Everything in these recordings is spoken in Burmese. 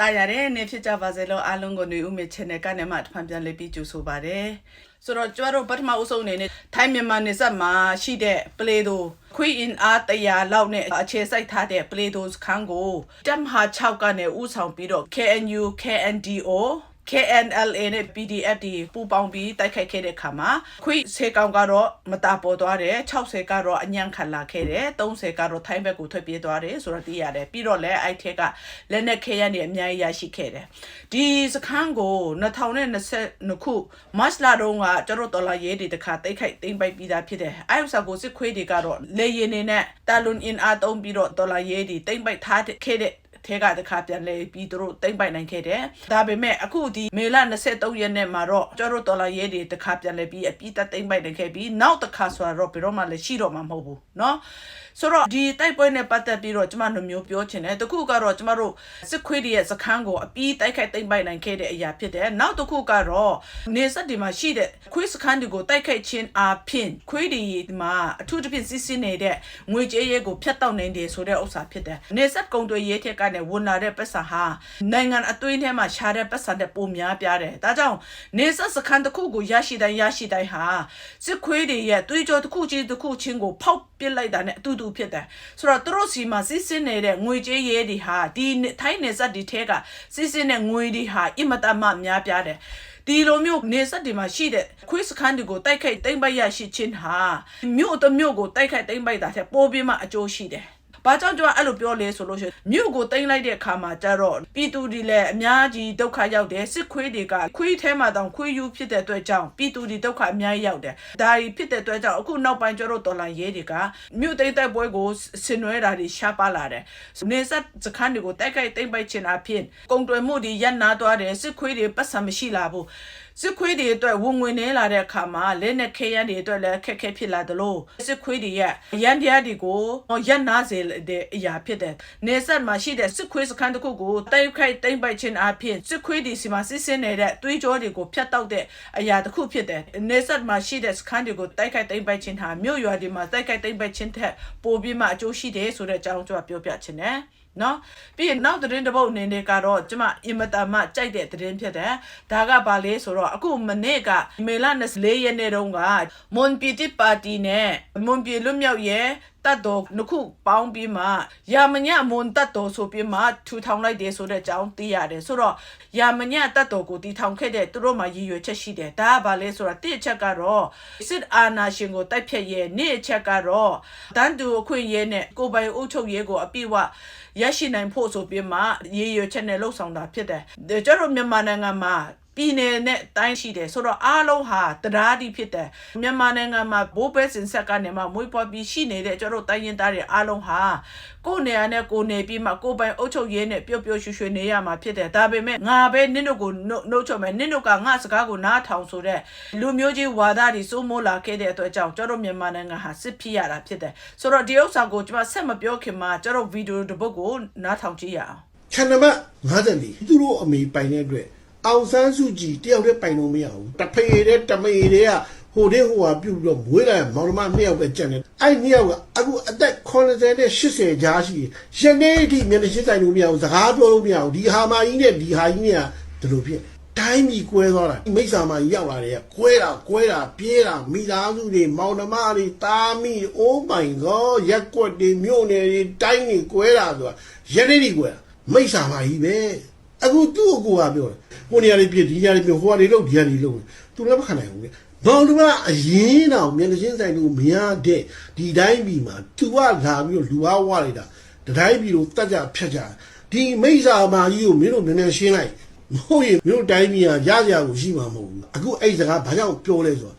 တာရတဲ့နေဖြစ်ကြပါစေလို့အားလုံးကိုနေဦးမေ channel ကနေမှတစ်ဖန်ပြန်လေးပြီးကြိုဆိုပါရယ်ဆိုတော့ကျမတို့ပထမအဆုံးအနေနဲ့ထိုင်းမြန်မာနေဆက်မှာရှိတဲ့ play တို့ queen in art တရားလောက်နဲ့အခြေစိုက်ထားတဲ့ play တို့ခန်းကိုတမ်ဟာ6ကနေဥဆောင်ပြီးတော့ KNU KNDO KNLA နဲ့ PDF ဒီပူပေါင်းပြီးတိုက်ခိုက်ခဲ့တဲ့ခါမှာခွိစေကောင်ကတော့မတာပေါ်သွားတယ်60ကတော့အညံ့ခံလာခဲ့တယ်30ကတော့ထိုင်းဘက်ကိုထွက်ပြေးသွားတယ်ဆိုတော့သိရတယ်ပြီးတော့လည်းအဲ့ထက်ကလက်နက်ခဲရနေအများကြီးရရှိခဲ့တယ်ဒီစခန်းကို2020ခုမတ်လတုန်းကကျတော့တော်လာရေးတွေတခါတိတ်ခိုက်တိမ့်ပိုက်ပြီးသားဖြစ်တယ်အဲ့ဥစ္စာကိုစစ်ခွေးတွေကတော့လေရင်နေနဲ့တာလွန်အင်အားသုံးပြီးတော့တော်လာရေးတွေတိမ့်ပိုက်ထားခဲ့တဲ့ ထဲကတခါပြန်လဲပြီးသူတို့တိမ့်ပိုင်နိုင်ခဲ့တယ်။ဒါပေမဲ့အခုဒီမေလ23ရက်နေ့မှာတော့ကျော်တို့ဒေါ်လာရဲတွေတခါပြန်လဲပြီးအပြည့်တက်တိမ့်ပိုင်နိုင်ခဲ့ပြီးနောက်တခါဆိုတော့ဘယ်တော့မှလည်းရှိတော့မှာမဟုတ်ဘူးเนาะ ဆိုတော့ဒီတိုက်ပွဲနဲ့ပတ်သက်ပြီးတော့ကျမတို့မျိုးပြောချင်တယ်တခုကတော့ကျမတို့စစ်ခွေးတွေရဲ့စခန်းကိုအပြီးတိုက်ခိုက်သိမ်းပိုက်နိုင်ခဲ့တဲ့အရာဖြစ်တယ်နောက်တစ်ခုကတော့နေဆက်ဒီမှာရှိတဲ့ခွေးစခန်းတွေကိုတိုက်ခိုက်ခြင်းအပြင်ခွေးတွေမှာအထူးသဖြင့်စစ်စစ်နေတဲ့ငွေကြေးရဲကိုဖျက်တောက်နိုင်တယ်ဆိုတဲ့ဥစ္စာဖြစ်တယ်နေဆက်ကုံတွေရဲထက်ကနေဝန်လာတဲ့ပတ်စံဟာနိုင်ငံအသွေးထဲမှာရှားတဲ့ပတ်စံတဲ့ပုံများပြားတယ်ဒါကြောင့်နေဆက်စခန်းတစ်ခုကိုရရှိတိုင်းရရှိတိုင်းဟာစစ်ခွေးတွေရဲ့သွေးကြောတစ်ခုချင်းတစ်ခုချင်းကိုဖောက်ပစ်လိုက်တာနဲ့အတူတူဖြစ်တယ်ဆိုတော့သူတို့စီမှာစစ်စစ်နေတဲ့ငွေကြေးရဲတွေဟာဒီထိုင်းနေဆက်ဒီထဲကစစ်စစ်တဲ့ငွေတွေဟာအင်မတန်မှများပြားတယ်ဒီလိုမျိုးနေဆက်တွေမှာရှိတဲ့ခွေးစခန်းတွေကိုတိုက်ခိုက်တိမ့်ပိုက်ရရှိခြင်းဟာမြို့တစ်မြို့ကိုတိုက်ခိုက်တိမ့်ပိုက်တာတဲ့ပိုးပြီးမှအကျိုးရှိတယ်။ ဘာကြောင့်ကျွန်တော်အဲ့လိုပြောလဲဆိုလို့ရှိရင်မြို့ကိုတိမ့်လိုက်တဲ့အခါမှာကျတော့ပြည်သူတွေလည်းအများကြီးဒုက္ခရောက်တယ်စစ်ခွေးတွေကခွေးထဲမှာတောင်ခွေးယူဖြစ်တဲ့အတွက်ကြောင့်ပြည်သူတွေဒုက္ခအများကြီးရောက်တယ်။ဒါကြီးဖြစ်တဲ့အတွက်ကြောင့်အခုနောက်ပိုင်းကျတော့တော်လိုင်းရဲတွေကမြို့တိမ့်တဲ့ပွဲကိုဆင်နွှဲတာတွေရှားပါလာတယ်။နေဆက်စခန်းတွေကိုတိုက်ခိုက်တိမ့်ပိုက်ခြင်းအပြင်ကုံတွယ်မှုတွေရပ်နာသွားတယ်စစ်ခွေးတွေပတ်စံမရှိလာဘူး။ စစ်ခွေးတွေအတွက်ဝင်ဝင်နေလာတဲ့အခါမှာလက်နဲ့ခဲရန်တွေအတွက်လည်းခက်ခဲဖြစ်လာသလိုစစ်ခွေးတွေရဲ့ရန်တရားတွေကိုရက်နာစေတဲ့အရာဖြစ်တယ်။နေဆက်မှာရှိတဲ့စစ်ခွေးစခန်းတစ်ခုကိုတိုက်ခိုက်တိမ့်ပိုက်ခြင်းအပြင်စစ်ခွေးတွေစီမှာစစ်စင်းနေတဲ့သွေးကြောတွေကိုဖျက်တောက်တဲ့အရာတစ်ခုဖြစ်တယ်။နေဆက်မှာရှိတဲ့စခန်းတွေကိုတိုက်ခိုက်တိမ့်ပိုက်ခြင်းဟာမြို့ရွာတွေမှာတိုက်ခိုက်တိမ့်ပိုက်ခြင်းထက်ပိုပြီးမှအကျိုးရှိတယ်ဆိုတဲ့အကြောင်းကျွန်တော်ပြောပြချင်တယ်။နော်ပြီးရင်နောက်သတင်းတစ်ပုဒ်အနေနဲ့ကတော့ကျမအင်မတန်မှကြိုက်တဲ့သတင်းဖြစ်တယ်ဒါကဘာလဲဆိုတော့အခုမနေ့ကမေလ24ရက်နေ့တုန်းကမွန်ပီတီပါတီနဲ့မွန်ပီလွတ်မြောက်ရဲ့တတ်တော်နှစ်ခုပေါင်းပြီးမှယာမညမွန်တတ်တော်ဆိုပြီးမှထူထောင်လိုက်တယ်ဆိုတဲ့အကြောင်းသိရတယ်ဆိုတော့ယာမညတတ်တော်ကိုတီထောင်ခဲ့တဲ့သူတို့မှာရည်ရွယ်ချက်ရှိတယ်ဒါကဘာလဲဆိုတော့တစ်ချက်ကတော့စစ်အာဏာရှင်ကိုတိုက်ဖြတ်ရဲ့နေ့အချက်ကတော့တန်တူအခွင့်အရေးနဲ့ကိုပိုင်အုပ်ချုပ်ရေးကိုအပြည့်အဝရရှိနိုင်ဖို့ဆိုပြီးမှရည်ရွယ်ချက်နဲ့လှုပ်ဆောင်တာဖြစ်တယ်ကျတော့မြန်မာနိုင်ငံမှာ ပြည်နယ်နဲ့တိုင်းရှိတယ်ဆိုတော့အားလုံးဟာတရားဒီဖြစ်တယ်မြန်မာနိုင်ငံမှာဘိုးဘဲစင်ဆက်ကနေမှမွေးဖွားပြီးရှိနေတဲ့ကျတော့တိုင်းရင်းသားတွေအားလုံးဟာကိုယ်နေရာနဲ့ကိုယ်နေပြီးမှကိုယ်ပိုင်အုပ်ချုပ်ရေးနဲ့ပျော်ပျော်ရွှင်ရွှင်နေရမှာဖြစ်တယ်ဒါပေမဲ့ငါပဲနင့်တို့ကိုနှုတ်ချုပ်မယ်နင့်တို့ကငါစကားကိုနားထောင်ဆိုတဲ့လူမျိုးကြီးဝါဒတွေစိုးမိုးလာခဲ့တဲ့အတွက်ကြောင့်ကျတော့မြန်မာနိုင်ငံဟာစစ်ဖြစ်ရတာဖြစ်တယ်ဆိုတော့ဒီဥစ္စာကိုကျွန်မဆက်မပြောခင်မှာကျတော့ဗီဒီယိုတစ်ပုဒ်ကိုနားထောင်ကြည့်ရအောင်ခြံနံပါတ်54သူတို့အမေပိုင်တဲ့အတွက် အောင်ဆန်းစုကြည်တယောက်တည်းပိုင်လို့မရဘူးတဖေတဲ့တမေတဲ့ကဟိုတဲ့ဟိုဟာပြုတ်ပြီးတော့မွေးလာမောင်နှမနှစ်ယောက်ပဲကြံတယ်အဲ့နှစ်ယောက်ကအခုအသက်80နဲ့80ကြားရှိရနေ့အထိမျက်နှာရှင်းဆိုင်လို့မရဘူးစကားပြောလို့မရဘူးဒီဟာမကြီးနဲ့ဒီဟာကြီးနဲ့ကဒီလိုဖြစ်တိုင်းမီကွဲသွားတာမိစ္ဆာမကြီးရောက်လာတယ်ကွဲတာကွဲတာပြေးတာမိသားစုတွေမောင်နှမတွေတာမီအိုးပိုင်ကောရက်ကွက်တွေမြို့နယ်တွေတိုင်းတွေကွဲတာဆိုတာရနေ့တွေကွဲတာမိစ္ဆာမကြီးပဲအခုသူ့အကူကပြောတယ် ဟိုနေရာတွေပြဒီနေရာတွေပြဟိုကနေလို့ဒီကနေလို့သူလည်းမခံနိုင်ဘူးလေဘောင်လူကအရင်တော့မျက်နှာချင်းဆိုင်လို့မရတဲ့ဒီတိုင်းပြည်မှာသူကလာပြီးတော့လူအားဝလိုက်တာတတိုင်းပြည်လို့တတ်ကြဖြတ်ကြဒီမိစ္ဆာမာကြီးကိုမင်းတို့နည်းနည်းရှင်းလိုက်မဟုတ်ရင်မင်းတို့တိုင်းပြည်ကရကြကိုရှိမှာမဟုတ်ဘူးအခုအဲ့စကားဘာကြောင့်ပြောလဲဆိုတော့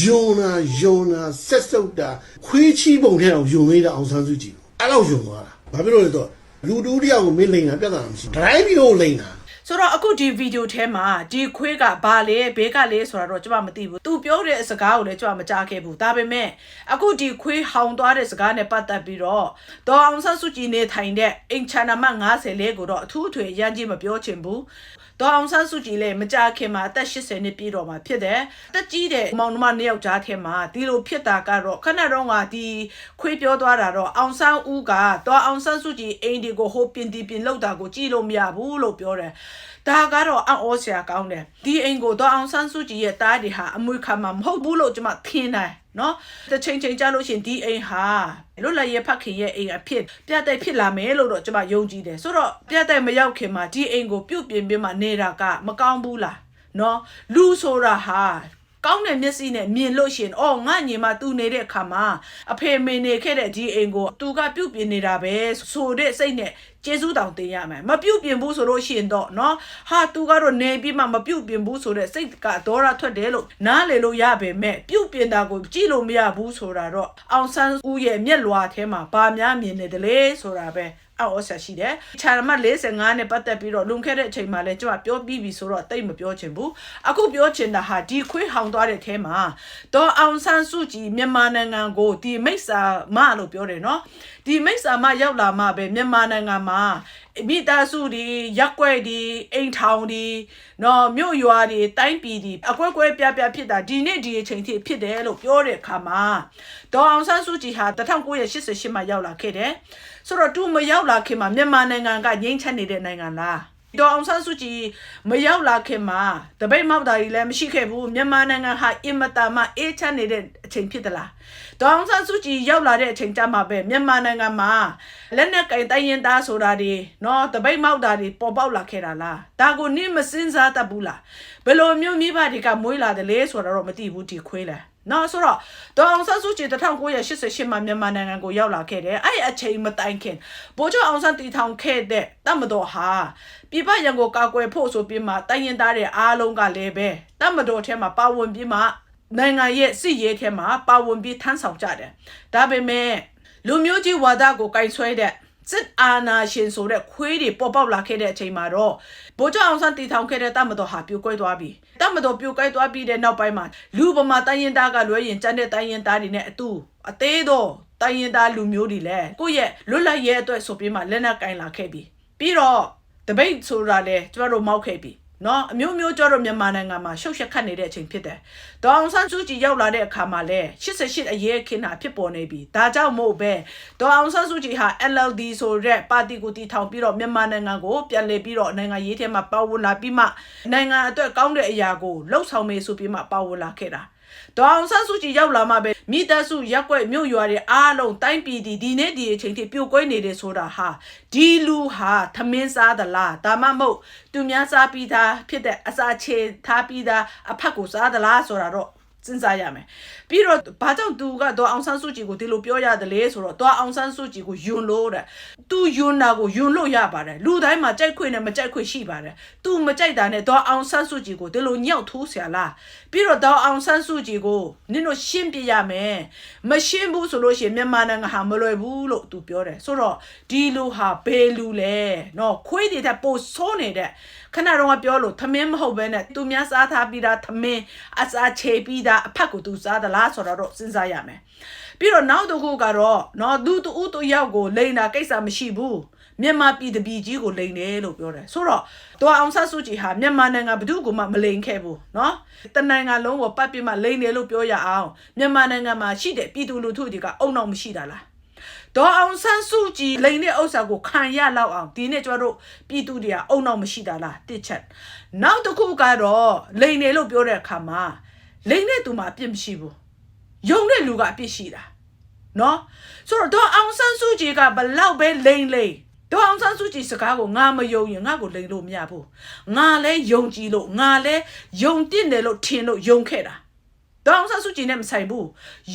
ယွန်နာယွန်နာဆက်စုပ်တာခွေးချီးပုံထဲအောင်ယွန်သေးတာအောင်ဆန်းစုကြည်အဲ့လောက်ယွန်သွားတာဘာဖြစ်လို့လဲဆိုတော့လူတူးတယောက်ကိုမင်းလိန်တာပြဿနာမရှိဘူးတိုင်းပြည်ကိုလိန်တာ ဆိုတော့အခုဒီဗီဒီယိုထဲမှာဒီခွေးကဘာလဲဘေးကလဲဆိုတာတော့ကျွန်မမသိဘူးသူပြောတဲ့စကားကိုလည်းကျွန်မမကြားခဲ့ဘူးဒါပေမဲ့အခုဒီခွေးဟောင်သွားတဲ့စကားနဲ့ပတ်သက်ပြီးတော့ဒေါ်အောင်ဆန်းစုကြည်နေထိုင်တဲ့အင်ချာနမ90လေးကိုတော့အထူးအထွေရမ်းကြီးမပြောချင်ဘူး ဒေါ်အောင်ဆန်းစုကြည်လည်းမကြခင်မှာအသက်80နှစ်ပြည့်တော့မှာဖြစ်တယ်။တက်ကြီးတဲ့မောင်နှမနှစ်ယောက်ကြားထဲမှာဒီလိုဖြစ်တာကတော့ခဏတော့ကဒီခွေးပြောသွားတာတော့အောင်ဆန်းဦးကဒေါ်အောင်ဆန်းစုကြည်အိမ်ဒီကိုဟိုပင်တီပင်လောက်တာကိုကြည့်လို့မရဘူးလို့ပြောတယ်။ ဒါကတော့အံ့ဩစရာကောင်းတယ်။ဒီအိမ်ကိုဒေါ်အောင်ဆန်းစုကြည်ရဲ့တားတွေဟာအမွေခံမှာမဟုတ်ဘူးလို့ကျွန်မထင်တယ်နော်။တစ်ချိန်ချိန်ကြာလို့ရှရင်ဒီအိမ်ဟာလွတ်လပ်ရဲ့ဖခင်ရဲ့အိမ်အဖြစ်ပြတ်တဲ့ဖြစ်လာမယ်လို့တော့ကျွန်မယုံကြည်တယ်။ဆိုတော့ပြတ်တဲ့မရောက်ခင်မှာဒီအိမ်ကိုပြုတ်ပြင်ပြီးမှနေတာကမကောင်းဘူးလား။နော်လူဆိုတာဟာ ကောင်းတဲ့မျက်စိနဲ့မြင်လို့ရှရင်အော်ငါညီမသူနေတဲ့အခါမှာအဖေမေနေခဲ့တဲ့ဒီအိမ်ကိုသူကပြုတ်ပြင်နေတာပဲဆိုတဲ့စိတ်နဲ့ကျေးဇူးတောင်တင်ရမယ်မပြုတ်ပြင်ဘူးဆိုလို့ရှိရင်တော့เนาะဟာသူကတော့နေပြီးမှမပြုတ်ပြင်ဘူးဆိုတဲ့စိတ်ကဒေါရထွက်တယ်လို့နားလေလို့ရပေမဲ့ပြုတ်ပြင်တာကိုကြည့်လို့မရဘူးဆိုတာတော့အောင်ဆန်းဦးရဲ့မျက်လွှာထဲမှာဗာများမြင်နေတယ်လေဆိုတာပဲ အော်ဆက်ရှိတယ်။ခြာမတ်45နဲ့ပတ်သက်ပြီးတော့လွန်ခဲ့တဲ့အချိန်မှာလည်းကျွန်မပြောပြီးပြီဆိုတော့တိတ်မပြောချင်ဘူး။အခုပြောချင်တာဟာဒီခွေးဟောင်သွားတဲ့ထဲမှာဒေါ်အောင်ဆန်းစုကြည်မြန်မာနိုင်ငံကိုဒီမိစ္ဆာမလို့ပြောတယ်နော်။ဒီမိစ္ဆာမရောက်လာမှပဲမြန်မာနိုင်ငံမှာ မိသားစုတွေရက်ွက်တွေအိမ်ထောင်တွေနော်မြို့ရွာတွေတိုင်းပြည်တွေအကွက်ကွဲပြားပြားဖြစ်တာဒီနေ့ဒီအချိန်ထိဖြစ်တယ်လို့ပြောတဲ့အခါမှာဒေါ်အောင်ဆန်းစုကြည်ဟာ1988မှာရောက်လာခဲ့တယ်ဆိုတော့သူမရောက်လာခင်မှာမြန်မာနိုင်ငံကငြိမ်းချမ်းနေတဲ့နိုင်ငံလား ဒေါ်အောင်ဆန်းစုကြည်မရောက်လာခင်မှာတပိတ်မောက်တာကြီးလည်းမရှိခဲ့ဘူးမြန်မာနိုင်ငံဟာအင်မတာမှအေးချမ်းနေတဲ့အချိန်ဖြစ်သလားဒေါ်အောင်ဆန်းစုကြည်ရောက်လာတဲ့အချိန်ကျမှပဲမြန်မာနိုင်ငံမှာလက်နက်ကင်တိုင်းရင်သားဆိုတာတွေနော်တပိတ်မောက်တာတွေပေါ်ပေါက်လာခဲ့တာလားဒါကိုနင့်မစင်စားတတ်ဘူးလားဘယ်လိုမျိုးမိဘတွေကမွေးလာတယ်လဲဆိုတာတော့မသိဘူးဒီခွေးလဲ နော်ဆိုတော့ဒေါ်အောင်ဆန်းစုကြည်1988မှာမြန်မာနိုင်ငံကိုရောက်လာခဲ့တယ်အဲ့အချိန်မတိုင်ခင်ဗိုလ်ချုပ်အောင်ဆန်းတီထောင်ခဲ့တဲ့တမတော်ဟာပြည်ပရန်ကိုကာကွယ်ဖို့ဆိုပြီးမှတိုင်းရင်သားတွေအားလုံးကလည်းပဲတမတော်ထဲမှာပါဝင်ပြီးမှနိုင်ငံရဲ့စစ်ရေးထဲမှာပါဝင်ပြီးထမ်းဆောင်ကြတယ်ဒါပေမဲ့လူမျိုးကြီးဝါဒကိုကင်ဆွဲတဲ့ စစ်အာဏာရှင်ဆိုတဲ့ခွေးတွေပေါ်ပေါက်လာခဲ့တဲ့အချိန်မှာတော့ဗိုလ်ချုပ်အောင်ဆန်းတီထောင်ခဲ့တဲ့တမတော်ဟာပြိုကွဲသွားပြီတမတော်ပြိုကွဲသွားပြီးတဲ့နောက်ပိုင်းမှာလူပမာတိုင်းရင်သားကလွဲရင်ကျန်တဲ့တိုင်းရင်သားတွေနဲ့အတူအသေးတော့တိုင်းရင်သားလူမျိုးတွေလည်းကိုယ့်ရဲ့လွတ်လပ်ရဲ့အတွက်ဆိုပြီးမှလက်နက်ကင်လာခဲ့ပြီပြီးတော့တပိတ်ဆိုတာလည်းကျမတို့မောက်ခဲ့ပြီ နော်အမျိုးမျိုးကြတော့မြန်မာနိုင်ငံမှာရှုပ်ရှက်ခတ်နေတဲ့အချိန်ဖြစ်တယ်။ဒေါအောင်ဆန်းစုကြည်ရောက်လာတဲ့အခါမှာလဲ88အရေးခင်းတာဖြစ်ပေါ်နေပြီ။ဒါကြောင့်မို့ပဲဒေါအောင်ဆန်းစုကြည်ဟာ LLD ဆိုတဲ့ပါတီကိုတည်ထောင်ပြီးတော့မြန်မာနိုင်ငံကိုပြန်လည်ပြီးတော့နိုင်ငံရေးထဲမှာပါဝင်လာပြီးမှနိုင်ငံအတွက်ကောင်းတဲ့အရာကိုလှုပ်ဆောင်မေဆိုပြီးမှပါဝင်လာခဲ့တာ။ ဒေါအောင်ဆန်းစုကြည်ရောက်လာမှပဲမိသားစုရက်ွက်မြို့ရွာတွေအားလုံးတိုင်းပြည်ဒီဒီနေ့ဒီအချိန်ထိပြိုကွဲနေတယ်ဆိုတာဟာဒီလူဟာသမင်းစားသလားဒါမှမဟုတ်သူများစားပြီးသားဖြစ်တဲ့အစာချေထားပြီးသားအဖက်ကိုစားသလားဆိုတာတော့ စဉ်းစားရမယ်ပြီးတော့ဘာကြောင့်သူကဒေါ်အောင်ဆန်းစုကြည်ကိုဒီလိုပြောရတယ်လဲဆိုတော့ဒေါ်အောင်ဆန်းစုကြည်ကိုယွန်လို့တဲ့သူယွန်တာကိုယွန်လို့ရပါတယ်လူတိုင်းမှာကြိုက်ခွင့်နဲ့မကြိုက်ခွင့်ရှိပါတယ်သူမကြိုက်တာနဲ့ဒေါ်အောင်ဆန်းစုကြည်ကိုဒီလိုညှောက်ထိုးဆရာလားပြီးတော့ဒေါ်အောင်ဆန်းစုကြည်ကိုနင်တို့ရှင်းပြရမယ်မရှင်းဘူးဆိုလို့ရှိရင်မြန်မာနိုင်ငံဟာမလွယ်ဘူးလို့သူပြောတယ်ဆိုတော့ဒီလူဟာဘယ်လူလဲနော်ခွေးတွေတက်ပို့ဆိုးနေတဲ့ ခဏတော့ကပြောလို့သမင်းမဟုတ်ဘဲနဲ့သူများစားထားပြီးသားသမင်းအစာချေပြီးသားအဖက်ကိုသူစားသလားဆိုတော့စဉ်းစားရမယ်ပြီးတော့နောက်တစ်ခုကတော့နော်သူတူဦးတူရောက်ကိုလိန်တာကိစ္စမရှိဘူးမြန်မာပြည်တပြည်ကြီးကိုလိန်တယ်လို့ပြောတယ်ဆိုတော့တော်အောင်ဆတ်စုကြည်ဟာမြန်မာနိုင်ငံဘယ်သူ့ကိုမှမလိန်ခဲ့ဘူးเนาะတနိုင်ငံလုံးကိုပတ်ပြစ်မှလိန်တယ်လို့ပြောရအောင်မြန်မာနိုင်ငံမှာရှိတဲ့ပြည်သူလူထုတွေကအုံနောက်မရှိတာလား ဒေါ်အောင်ဆန်းစုကြည်လိန်တဲ့ဥစ္စာကိုခံရလောက်အောင်ဒီနေ့ကျွန်တော်တို့ပြည်သူတွေကအုံနောက်မရှိတာလားတစ်ချက်နောက်တစ်ခုကတော့လိန်တယ်လို့ပြောတဲ့အခါမှာလိန်တဲ့သူမှာအပြစ်မရှိဘူးယုံတဲ့လူကအပြစ်ရှိတာနော်ဆိုတော့ဒေါ်အောင်ဆန်းစုကြည်ကဘလောက်ပဲလိန်လိန်ဒေါ်အောင်ဆန်းစုကြည်စကားကိုငါမယုံရင်ငါကိုလိန်လို့မရဘူးငါလဲယုံကြည်လို့ငါလဲယုံတင့်တယ်လို့ထင်လို့ယုံခဲ့တာ ဒေါ်အောင်ဆန်းစုကြည်နဲ့မဆိုင်ဘူး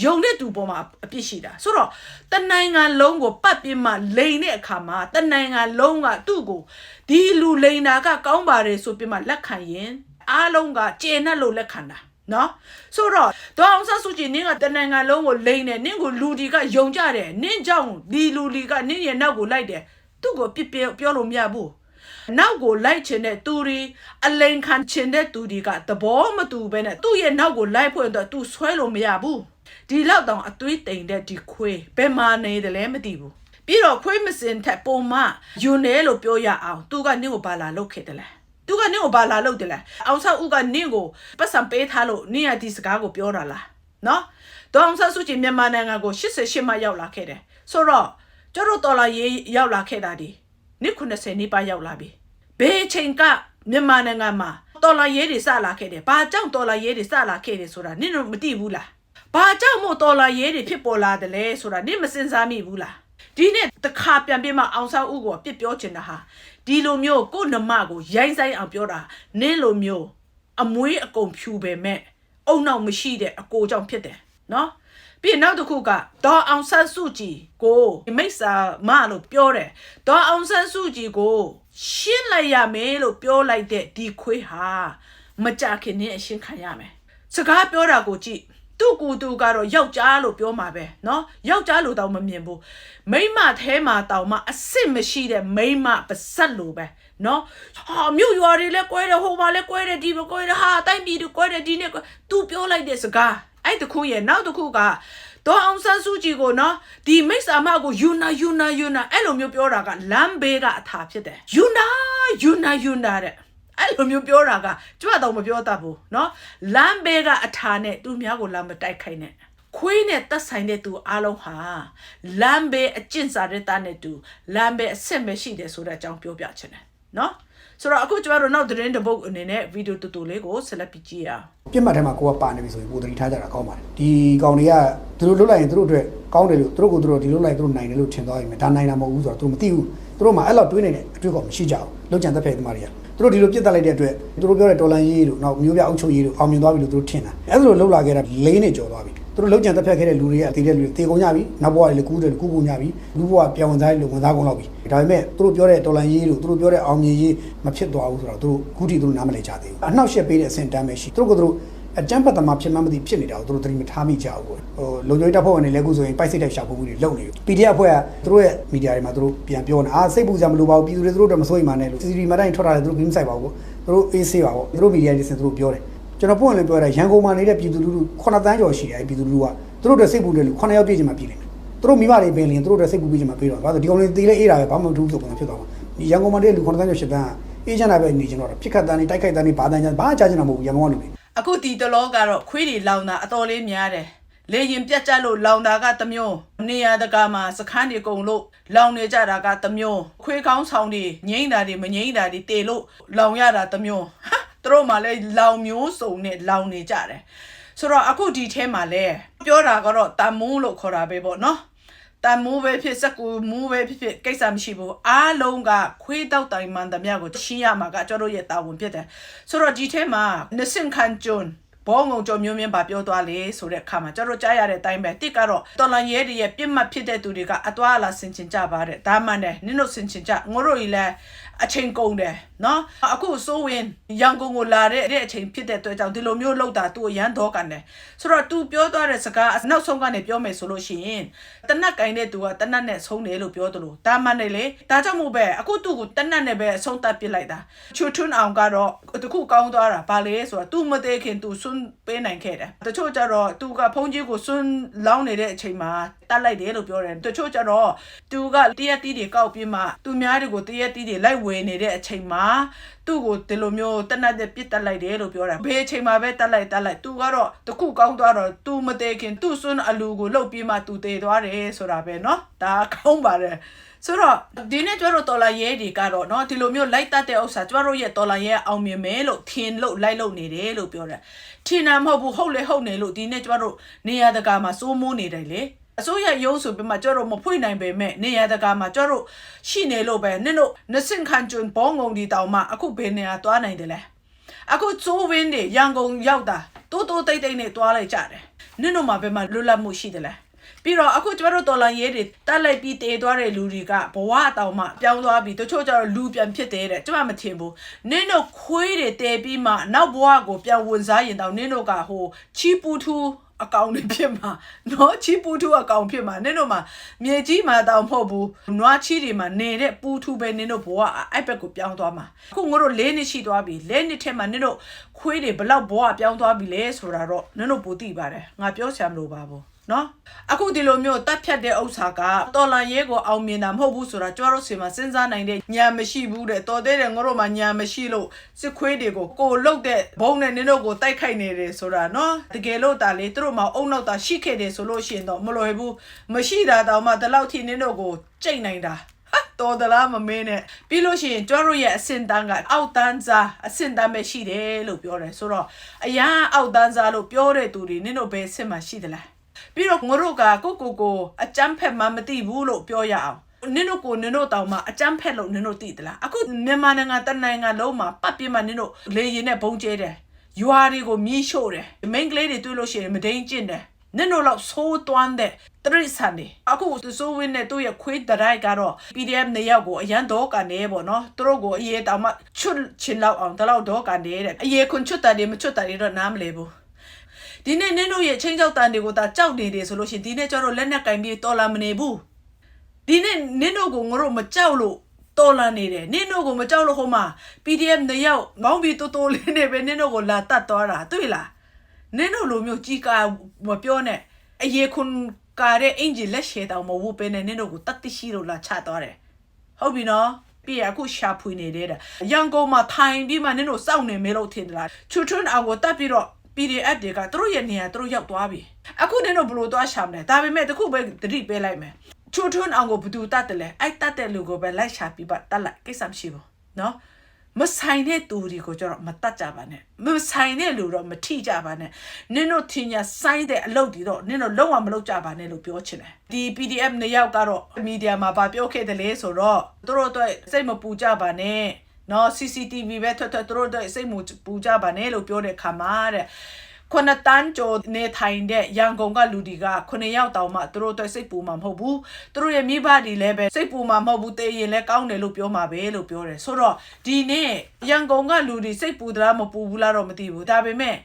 ယုံတဲ့သူပေါ်မှာအပြစ်ရှိတာဆိုတော့တနိုင်ငံလုံးကိုပတ်ပြမှလိန်တဲ့အခါမှာတနိုင်ငံလုံးကသူ့ကိုဒီလူလိန်တာကကောင်းပါတယ်ဆိုပြမှလက်ခံရင်အားလုံးကကျေနပ်လို့လက်ခံတာနော်ဆိုတော့ဒေါအောင်ဆန်းစုကြည်နင်းကတနင်္ဂနွေလုံးကိုလိမ့်တယ်နင်းကိုလူဒီကယုံကြတယ်နင်းကြောင့်ဒီလူဒီကနင်းရဲ့နောက်ကိုလိုက်တယ်သူ့ကိုပြစ်ပြောပြောလို့မရဘူး နောက်ကိုလိုက်ချင်တဲ့သူတွေအလိန်ခံချင်တဲ့သူတွေကသဘောမတူဘဲနဲ့သူ့ရဲ့နောက်ကိုလိုက်ဖို့အတွက်သူဆွဲလို့မရဘူးဒီလောက်တောင်အသွေးတိမ်တဲ့ဒီခွေးဘယ်မှာနေတယ်လဲမသိဘူးပြီးတော့ခွေးမစင်ထက်ပုံမယူနေလို့ပြောရအောင်သူကနင့်ကိုဘာလာလုပ်ခဲ့တယ်လဲသူကနင့်ကိုဘာလာလုပ်တယ်လဲအောင်ဆောက်ဦးကနင့်ကိုပတ်စံပေးထားလို့နင့်ရဒီစကားကိုပြောတာလားနော်ဒေါအောင်ဆန်းစုကြည်မြန်မာနိုင်ငံကို88မှရောက်လာခဲ့တယ်ဆိုတော့ကျတို့တော်လာရေးရောက်လာခဲ့တာဒီ နှစ်90နှစ်ပါရောက်လာပြီဘေးချိန်ကမြန်မာနိုင်ငံမှာတော်လာရေးတွေစလာခဲ့တယ်ဘာကြောင့်တော်လာရေးတွေစလာခဲ့တယ်ဆိုတာနင့်တို့မသိဘူးလားဘာကြောင့်မို့တော်လာရေးတွေဖြစ်ပေါ်လာတယ်လဲဆိုတာနင့်မစင်စားမိဘူးလားဒီနေ့တခါပြန်ပြမအောင်ဆောက်ဦးကိုပြစ်ပြောချင်တာဟာဒီလိုမျိုးကိုယ့်နမကိုရိုင်းဆိုင်အောင်ပြောတာနင့်လိုမျိုးအမွေးအကုန်ဖြူပေမဲ့အုံနောက်မရှိတဲ့အကိုကြောင့်ဖြစ်တယ်နော် ပြီးရင်နောက်တစ်ခုကဒေါ်အောင်ဆန်းစုကြည်ကိုမိစ္ဆာမလို့ပြောတယ်ဒေါ်အောင်ဆန်းစုကြည်ကိုရှင်းလိုက်ရမယ်လို့ပြောလိုက်တဲ့ဒီခွေးဟာမကြခင်နဲ့အရှင်းခံရမယ်စကားပြောတာကိုကြည့်သူ့ကူသူကတော့ယောက်ျားလို့ပြောမှာပဲเนาะယောက်ျားလို့တောင်မမြင်ဘူးမိန်းမแท้မှာတောင်မှအစ်စ်မရှိတဲ့မိန်းမပါဇက်လို့ပဲเนาะဟာမြို့ရွာတွေလည်းကွဲတယ်ဟိုမှာလည်းကွဲတယ်ဒီမှာကွဲတယ်ဟာတိုင်းပြည်တွေကွဲတယ်ဒီနေ့ကွဲသူပြောလိုက်တဲ့စကား အဲ့တခုရဲ့နောက်တစ်ခုကတော်အောင်ဆန်းစုကြည်ကိုနော်ဒီမိစ္ဆာမကိုယူနာယူနာယူနာအဲ့လိုမျိုးပြောတာကလမ်းဘေးကအထာဖြစ်တယ်ယူနာယူနာယူနာတဲ့အဲ့လိုမျိုးပြောတာကကျွတ်တော့မပြောတတ်ဘူးနော်လမ်းဘေးကအထာနဲ့သူများကိုလမ်းမတိုက်ခိုက်နဲ့ခွေးနဲ့တက်ဆိုင်တဲ့သူအားလုံးဟာလမ်းဘေးအကျင့်စာတဲ့တာနဲ့တူလမ်းဘေးအစ်စ်မရှိတယ်ဆိုတာအကြောင်းပြောပြချင်တယ်နော် ဆိုတော့အခုကျမတို့နောက်သတင်းတစ်ပုဒ်အနေနဲ့ဗီဒီယိုတူတူလေးကိုဆက်လက်ပြီးကြည့်ရအောင်ပြစ်မှတ်ထဲမှာကိုကပါနေပြီဆိုရင်ကိုယ်တတိထားကြတာကောင်းပါတယ်ဒီကောင်တွေကသူတို့လွတ်လိုက်ရင်သူတို့အတွက်ကောင်းတယ်လို့သူတို့ကိုသူတို့ဒီလွတ်လိုက်သူတို့နိုင်တယ်လို့ထင်သွားရင်ဒါနိုင်တာမဟုတ်ဘူးဆိုတော့သူတို့မသိဘူးသူတို့မှအဲ့လောက်တွေးနေတဲ့အတွေ့အကြုံမရှိကြဘူးလုံခြံသက်ဖက်သမားတွေကသူတို့ဒီလိုပြစ်တက်လိုက်တဲ့အတွက်သူတို့ပြောတဲ့တော်လန်ရေးလို့နောက်မျိုးပြအုပ်ချုပ်ရေးလို့အောင်မြင်သွားပြီလို့သူတို့ထင်တာအဲ့ဒါလိုလှုပ်လာခဲ့တာလေးနေကြော်သွားပြီ သူတို့လုံခြံသက်ဖက်ခဲ့တဲ့လူတွေကအသေးတဲ့လူတွေတေကုန်ကြပြီနောက်ဘဝတွေလည်းကူးတယ်ကူးကုန်ကြပြီလူဘဝပြောင်းဝင်သားလို့ဝင်သားကုန်တော့ပြီဒါပေမဲ့သူတို့ပြောတဲ့တော်လန်ရေးလို့သူတို့ပြောတဲ့အောင်မြင်ရေးမဖြစ်သွားဘူးဆိုတော့သူတို့ခုထိသူတို့နားမလည်ကြသေးဘူးအနှောက်ယှက်ပေးတဲ့အဆင့်တန်းပဲရှိသူတို့ကသူတို့အကြမ်းဖက်သမားဖြစ်မှန်းမသိဖြစ်နေတာကိုသူတို့သတိမထားမိကြဘူးပေါ့ဟိုလုံခြုံရေးတပ်ဖွဲ့ဝင်တွေလည်းအခုဆိုရင်ပိုက်စိတ်တိုက်ရှာဖွေမှုတွေလုပ်နေပြီ PDF အဖွဲ့ကသူတို့ရဲ့မီဒီယာတွေမှာသူတို့ပြန်ပြောနေအာစိတ်ပူကြမလို့ပါဘူးပြည်သူတွေသူတို့တော့မစိုးရိမ်ပါနဲ့လို့ CCTV မှာတိုင်းထွက်ထားတယ်သူတို့ဂိမ်းဆိုင်ပါဘူးသူတို့အေးဆေးပါပေါ့သူတို့မီဒီယာတွေစင်သူတို့ပြောတယ် ကျွန်တော်ပုံရင်လည်းပြောရရန်ကုန်မှာနေတဲ့ပြည်သူလူထု9တန်းကျော်ရှိတယ်အဲပြည်သူလူထုကသူတို့တွေစိတ်ပူတယ်လို့9ယောက်ပြည့်ချင်မှပြည်နေတယ်သူတို့မိမတွေပင်လင်သူတို့တွေစိတ်ပူပြီးချင်မှပြေးတော့ဘာလို့ဒီကောင်လေးတေးလဲအေးတာပဲဘာမှမထူးဆိုပုံဖြစ်သွားမှာဒီရန်ကုန်မှာနေတဲ့လူ9တန်းကျော်10တန်းအေးချမ်းတာပဲနေချင်တော့ပြစ်ခတ်တန်းနေတိုက်ခိုက်တန်းနေဘာတန်းချမ်းဘာချာချင်တာမဟုတ်ဘူးရန်ကုန်ကလူတွေအခုဒီတလောကတော့ခွေးတွေလောင်တာအတော်လေးများတယ်လေရင်ပြတ်ကြလို့လောင်တာကတစ်မျိုးနေရတကာမှာစခန်းတွေကုန်လို့လောင်နေကြတာကတစ်မျိုးခွေးကောင်းဆောင်တွေငိမ့်တာတွေမငိမ့်တာတွေတေလို့လောင်ရတာတစ်မျိုးဟာ သူတို့မှလည်းလောင်မျိုးစုံနဲ့လောင်နေကြတယ်ဆိုတော့အခုဒီထဲမှာလဲပြောတာကတော့တန်မိုးလို့ခေါ်တာပဲပေါ့နော်တန်မိုးပဲဖြစ်စက်ကူမိုးပဲဖြစ်ဖြစ်ကိစ္စမရှိဘူးအားလုံးကခွေးတောက်တိုင်မှန်သမျှကိုရှင်းရမှာကကျွန်တော်တို့ရဲ့တာဝန်ဖြစ်တယ်ဆိုတော့ဒီထဲမှာနစင်ခန်ကျွန်းဘောငုံကြော်မျိုးမြင်းပါပြောသွားလေဆိုတဲ့အခါမှာကျွန်တော်ကြားရတဲ့အတိုင်းပဲတစ်ကတော့တော်လန်ရဲတွေရဲ့ပြစ်မှတ်ဖြစ်တဲ့သူတွေကအသွာအလာဆင်ချင်ကြပါတဲ့ဒါမှန်တယ်နင်တို့ဆင်ချင်ကြငိုတို့ကြီးလည်း အချိန်ကုန်တယ်နော်အခုစိုးဝင်ရန်ကုန်ကိုလာတဲ့အချိန်ဖြစ်တဲ့အတွက်ကြောင့်ဒီလိုမျိုးလောက်တာသူ့ရန်တော့ကန်တယ်ဆိုတော့ तू ပြောသွားတဲ့စကားနောက်ဆုံးကနေပြောမယ်ဆိုလို့ရှိရင်တနက်ကင်တဲ့သူကတနက်နဲ့ဆုံးတယ်လို့ပြောတယ်လို့ဒါမှန်တယ်လေဒါကြောင့်မို့ပဲအခုသူ့ကိုတနက်နဲ့ပဲအဆုံးသတ်ပစ်လိုက်တာချူထွန်းအောင်ကတော့တခုကောင်းသွားတာဘာလဲဆိုတော့ तू မသေးခင် तू ဆွန်းပေးနိုင်ခဲ့တယ်တချို့ကြတော့ तू ကဖုန်းကြီးကိုဆွန်းလောင်းနေတဲ့အချိန်မှာ တတ်လိုက်တယ်လို့ပြောတယ်တချို့ကျတော့သူကတရက်တီးတွေကောက်ပြီးမှသူများတွေကိုတရက်တီးတွေလိုက်ဝယ်နေတဲ့အချိန်မှာသူ့ကိုဒီလိုမျိုးတနတ်တဲ့ပြစ်တက်လိုက်တယ်လို့ပြောတာဘယ်အချိန်မှာပဲတက်လိုက်တက်လိုက်သူကတော့တခုကောင်းသွားတော့သူမသေးခင်သူ့စွန်းအလူကိုလှုပ်ပြီးမှသူသေးသွားတယ်ဆိုတာပဲเนาะဒါကောင်းပါတယ်ဆိုတော့ဒီနေ့ကျွတ်တို့တော်လာရဲတွေကတော့เนาะဒီလိုမျိုးလိုက်တတ်တဲ့ဥစ္စာကျွတ်တို့ရဲ့တော်လာရဲအောင်မြင်မယ်လို့ထင်လို့လိုက်လို့နေတယ်လို့ပြောတယ်ထင်တာမဟုတ်ဘူးဟုတ်လေဟုတ်နေလို့ဒီနေ့ကျွတ်တို့နေရာတကာမှာစိုးမိုးနေတယ်လေ အစိုးရရုံးဆိုပြီးမှကျတော့မဖွင့်နိုင်ပေမဲ့နေရာတကာမှာကျတော့ရှိနေလို့ပဲနင်တို့နစင်ခန်ကျွန်းဘောငုံဒီတောင်မှအခုဘယ်နေရာသွားနိုင်တယ်လဲအခုဇိုးဝင်းတွေရန်ကုန်ရောက်တာတိုးတိုးတိတ်တိတ်နဲ့သွားလိုက်ကြတယ်နင်တို့မှဘယ်မှာလွတ်လပ်မှုရှိတယ်လဲပြီးတော့အခုကျမတို့တော်လန်ရေးတွေတက်လိုက်ပြီးတည်သွားတဲ့လူတွေကဘဝအတောင်မှပြောင်းသွားပြီးတချို့ကျတော့လူပြန်ဖြစ်တယ်တဲ့ကျမမထင်ဘူးနင်းတို့ခွေးတွေတည်ပြီးမှနောက်ဘဝကိုပြန်ဝင်စားရင်တော့နင်းတို့ကဟိုချီပူထူ အကောင်တွေဖြစ်မှာနော်ချီပူထူအကောင်ဖြစ်မှာနင်တို့မှာမြေကြီးမှာတောင်မဟုတ်ဘူးနွားချီတွေမှာနေတဲ့ပူထူပဲနင်တို့ဘဝအဲ့ဘက်ကိုပြောင်းသွားမှာအခုငါတို့၄နှစ်ရှိသွားပြီ၄နှစ်ထဲမှာနင်တို့ခွေးတွေဘလောက်ဘဝပြောင်းသွားပြီလဲဆိုတာတော့နင်တို့ပိုသိပါတယ်ငါပြောချင်မလို့ပါဘူး နော်အခုဒီလိုမျိုးတက်ဖြတ်တဲ့ဥစ္စာကတော်လန်ရဲကိုအောင်မြင်တာမဟုတ်ဘူးဆိုတာကျွားတို့စီမှာစဉ်းစားနိုင်တဲ့ညာမရှိဘူးတဲ့တော်သေးတယ်ငါတို့မှာညာမရှိလို့စစ်ခွေးတွေကိုကိုလုတ်တဲ့ဘုံနဲ့နင်တို့ကိုတိုက်ခိုက်နေတယ်ဆိုတာနော်တကယ်လို့တာလေသူတို့မှာအုံနောက်တာရှိခဲ့တယ်ဆိုလို့ရှိရင်တော့မလွယ်ဘူးမရှိတာတောင်မှဒီလောက်ထိနင်တို့ကိုကြိတ်နိုင်တာဟာတော်သလားမမင်းနဲ့ပြီးလို့ရှိရင်ကျွားတို့ရဲ့အစင်တန်းကအောက်တန်းစားအစင်တန်းပဲရှိတယ်လို့ပြောတယ်ဆိုတော့အရာအောက်တန်းစားလို့ပြောတဲ့သူတွေနင်တို့ဘယ်အစ်မှရှိသလား ပြီးတော့ငါတို့ကကိုကိုကိုအကြမ်းဖက်မှမသိဘူးလို့ပြောရအောင်နင်တို့ကိုနင်တို့တောင်မှအကြမ်းဖက်လို့နင်တို့သိသလားအခုမြန်မာနိုင်ငံတနိုင်ငံလုံးမှာပတ်ပြင်းမှနင်တို့လေရင်နဲ့ဘုံကျဲတယ်ရွာတွေကိုမြီးရှို့တယ်မိန်းကလေးတွေတွေ့လို့ရှိရင်မဒိန်ကျင့်တယ်နင်တို့တော့ဆိုးသွမ်းတဲ့တရိษံနေအခုဆိုးဝင်းနဲ့သူ့ရဲ့ခွေးတရိုက်ကတော့ PDF နေရောက်ကိုအရန်တော့ကနေပေါ့နော်သူတို့ကိုအရေးတောင်မှချွတ်ချင်လောက်အောင်တလောက်တော့ကနေတဲ့အရေးခွန်ချွတ်တယ်မချွတ်တယ်တော့နားမလဲဘူး ဒီနေ့နင်တို့ရဲ့ချင်းကြောက်တန်တွေကိုဒါကြောက်နေတယ်ဆိုလို့ရှရင်ဒီနေ့ကျတော့လက်နဲ့ကင်ပြီးတော်လာမနေဘူးဒီနေ့နင်တို့ကိုငါတို့မကြောက်လို့တော်လာနေတယ်နင်တို့ကိုမကြောက်လို့ဟိုမှာ PDF နှစ်ယောက်ငောင်းပြီးတိုးတိုးလေးနေပဲနင်တို့ကိုလာတတ်သွားတာတွေ့လားနင်တို့လိုမျိုးကြီးကာမပြောနဲ့အရေးခွန်ကာတဲ့အင်ဂျီလက်ရှယ်တောင်မဟုတ်ပဲနဲ့နင်တို့ကိုတတ်သိရှိလို့လာချသွားတယ်ဟုတ်ပြီနော်ပြရအခုရှာဖွေနေတဲ့ရန်ကုန်မှာထိုင်ပြီးမှနင်တို့စောင့်နေမဲလို့ထင်သလားချွတ်ထွန်းအောင်ကိုတတ်ပြီးတော့ PDF တွေကသူတို့ရဲ့နေရာသူတို့ရောက်သွားပြီအခုနင်တို့ဘလို့သွားရှာမလဲဒါပေမဲ့တခုပဲသတိပေးလိုက်မယ်ချူထွန်းအောင်ကိုဘသူတတ်တယ်လဲအဲ့တတ်တဲ့လူကိုပဲလိုက်ရှာပြီးပါတတ်လိုက်ကိစ္စမရှိဘူးနော်မဆိုင်တဲ့သူတွေကိုကျတော့မတတ်ကြပါနဲ့မဆိုင်တဲ့လူတော့မထိကြပါနဲ့နင်တို့ထင်ညာဆိုင်တဲ့အလုပ်တွေတော့နင်တို့လုံးဝမလုပ်ကြပါနဲ့လို့ပြောချင်တယ်ဒီ PDF နှစ်ယောက်ကတော့မီဒီယာမှာဗာပြောခဲ့တယ်လေဆိုတော့သူတို့အတွက်စိတ်မပူကြပါနဲ့ နော် CCTV ပဲထွက်ထွက်သူတို့အတွက်စိတ်မပူကြပါနဲ့လို့ပြောတဲ့ခါမှာတဲ့ခုနတန်းကျော်နေထိုင်တဲ့ရန်ကုန်ကလူတွေကခုနှစ်ယောက်တောင်မှသူတို့အတွက်စိတ်ပူမှာမဟုတ်ဘူးသူတို့ရဲ့မိဘတွေလည်းပဲစိတ်ပူမှာမဟုတ်ဘူးတေးရင်လည်းကောင်းတယ်လို့ပြောမှာပဲလို့ပြောတယ်ဆိုတော့ဒီနေ့ရန်ကုန်ကလူတွေစိတ်ပူသလားမပူဘူးလားတော့မသိဘူးဒါပေမဲ့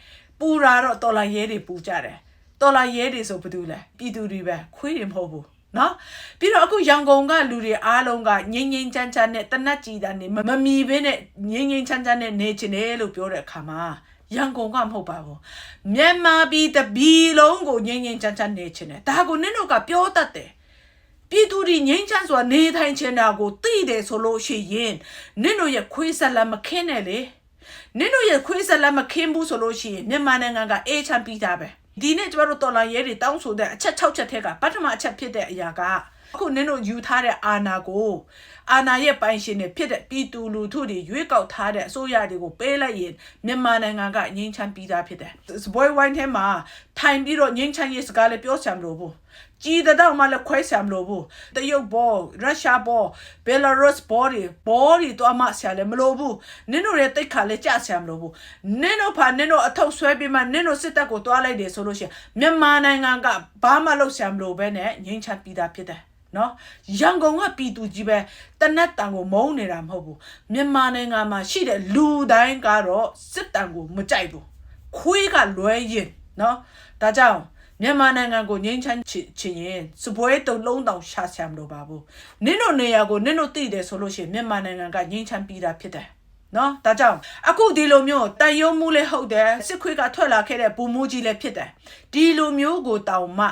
ပူတာတော့တော်လာရဲတွေပူကြတယ်တော်လာရဲတွေဆိုဘာတူလဲပြည်သူတွေပဲခွေးတွေမဟုတ်ဘူး နော်ပြီးတော့အခုရန်ကုန်ကလူတွေအားလုံးကငိမ့်ငိမ့်ချမ်းချမ်းနဲ့တနတ်ကြည်တာနေမမမီဘဲနဲ့ငိမ့်ငိမ့်ချမ်းချမ်းနဲ့နေချင်တယ်လို့ပြောတဲ့အခါမှာရန်ကုန်ကမဟုတ်ပါဘူးမြန်မာပြည်တပြည်လုံးကိုငိမ့်ငိမ့်ချမ်းချမ်းနေချင်တယ်ဒါကိုနင်တို့ကပြောတတ်တယ်ပြည်သူတွေငိမ့်ချမ်းစွာနေထိုင်ချင်တာကိုသိတယ်ဆိုလို့ရှိရင်နင်တို့ရဲ့ခွေးဆက်လက်မခင်းနဲ့လေနင်တို့ရဲ့ခွေးဆက်လက်မခင်းဘူးဆိုလို့ရှိရင်မြန်မာနိုင်ငံကအေးချမ်းပြီးသားပဲ ဒီနေ့ကျမတို့တော်လာရဲတွေတောင်းဆိုတဲ့အချက်6ချက်ထက်ကပထမအချက်ဖြစ်တဲ့အရာကအခုနင်တို့ယူထားတဲ့အာဏာကို အာဏာရဲ့ပိုင်ရှင်တွေဖြစ်တဲ့ပြည်သူလူထုတွေရွေးကောက်ထားတဲ့အစိုးရတွေကိုပေးလိုက်ရင်မြန်မာနိုင်ငံကငြိမ်းချမ်းပြီးသားဖြစ်တယ်။စပွဲဝိုင်းထဲမှာထိုင်ပြီးတော့ငြိမ်းချမ်းရေးစကားလည်းပြောဆံမလို့ဘူး။ကြီးတဲ့တော့မှလည်းခွဲဆံမလို့ဘူး။တရုတ်ဘောရုရှားဘောဘယ်လာရုစ်ဘောတွေဘောတွေတော့မှဆံလည်းမလို့ဘူး။နင်တို့ရဲ့တိတ်ခါလည်းကြဆံမလို့ဘူး။နင်တို့ဖာနင်တို့အထုပ်ဆွဲပြီးမှနင်တို့စစ်တပ်ကိုတွားလိုက်တယ်ဆိုလို့ရှိရင်မြန်မာနိုင်ငံကဘာမှလုပ်ဆံမလို့ပဲနဲ့ငြိမ်းချမ်းပြီးသားဖြစ်တယ်။ နော်ရန်ကုန်ကပြည်သူကြီးပဲတနတ်တန်ကိုမုန်းနေတာမဟုတ်ဘူးမြန်မာနိုင်ငံမှာရှိတဲ့လူတိုင်းကတော့စစ်တန်ကိုမကြိုက်ဘူးခွေးကလွဲရင်နော်ဒါကြောင့်မြန်မာနိုင်ငံကိုငြိမ်းချမ်းချချင်ရင်စပွဲတုံလုံးတောင်ရှာဆံမလို့ပါဘူးနင့်တို့နေရာကိုနင့်တို့သိတယ်ဆိုလို့ရှိရင်မြန်မာနိုင်ငံကငြိမ်းချမ်းပြီးတာဖြစ်တယ် နော်ဒါကြောင့်အခုဒီလိုမျိုးတန်ရုံမှုလည်းဟုတ်တယ်စစ်ခွေးကထွက်လာခဲ့တဲ့ဘူမူကြီးလည်းဖြစ်တယ်ဒီလိုမျိုးကိုတောင်မှ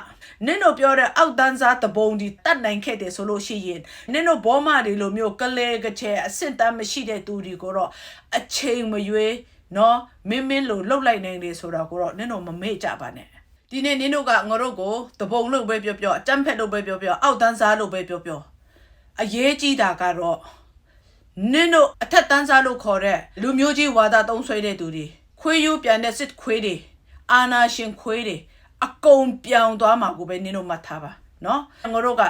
နင့်တို့ပြောတဲ့အောက်တန်းစားတပုံဒီတတ်နိုင်ခဲ့တယ်ဆိုလို့ရှိရင်နင့်တို့ဘောမတွေလိုမျိုးကလဲကချဲအဆင့်တန်းမရှိတဲ့သူတွေကိုတော့အချိန်မရွေးနော်မင်းမင်းလိုလှုပ်လိုက်နိုင်တယ်ဆိုတာကိုတော့နင့်တို့မမေ့ကြပါနဲ့ဒီနေ့နင်တို့ကငါတို့ကိုတပုံလို့ပဲပြောပြောအတမ်းဖက်လို့ပဲပြောပြောအောက်တန်းစားလို့ပဲပြောပြောအရေးကြီးတာကတော့ နင်တို့အထက်တန်းစားလို့ခေါ်တဲ့လူမျိုးကြီးဝါဒသုံးဆွဲတဲ့သူတွေခွေးရိုးပြန်တဲ့စစ်ခွေးတွေအာနာရှင်ခွေးတွေအကုန်ပြောင်းသွားမှာကိုပဲနင်တို့မှတ်ထားပါနော်ငါတို့က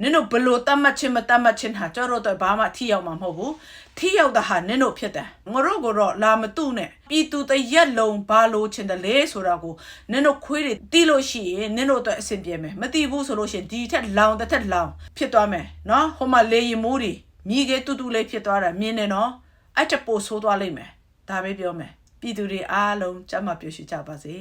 နင်တို့ဘလို့တတ်မှတ်ချင်းမတတ်မှတ်ချင်းဟာကျတော့တော့ဘာမှထိရောက်မှာမဟုတ်ဘူးထိရောက်တာဟာနင်တို့ဖြစ်တယ်ငါတို့ကတော့လာမတုနဲ့ပြည်သူတရက်လုံးဘာလို့ချင်တယ်လဲဆိုတာကိုနင်တို့ခွေးတွေတီးလို့ရှိရင်နင်တို့အတွက်အဆင်ပြေမယ်မတီးဘူးဆိုလို့ရှိရင်ဒီထက်လောင်တစ်ထက်လောင်ဖြစ်သွားမယ်နော်ဟိုမှာလေရင်မိုးတွေ မိကေတူတူလေးဖြစ်သွားတာမြင်နေနော်အဲ့ချက်ပို့ဆိုးသွားလိမ့်မယ်ဒါပဲပြောမယ်ပြည်သူတွေအားလုံးကြမ်းမပြည့်ရှိကြပါစေ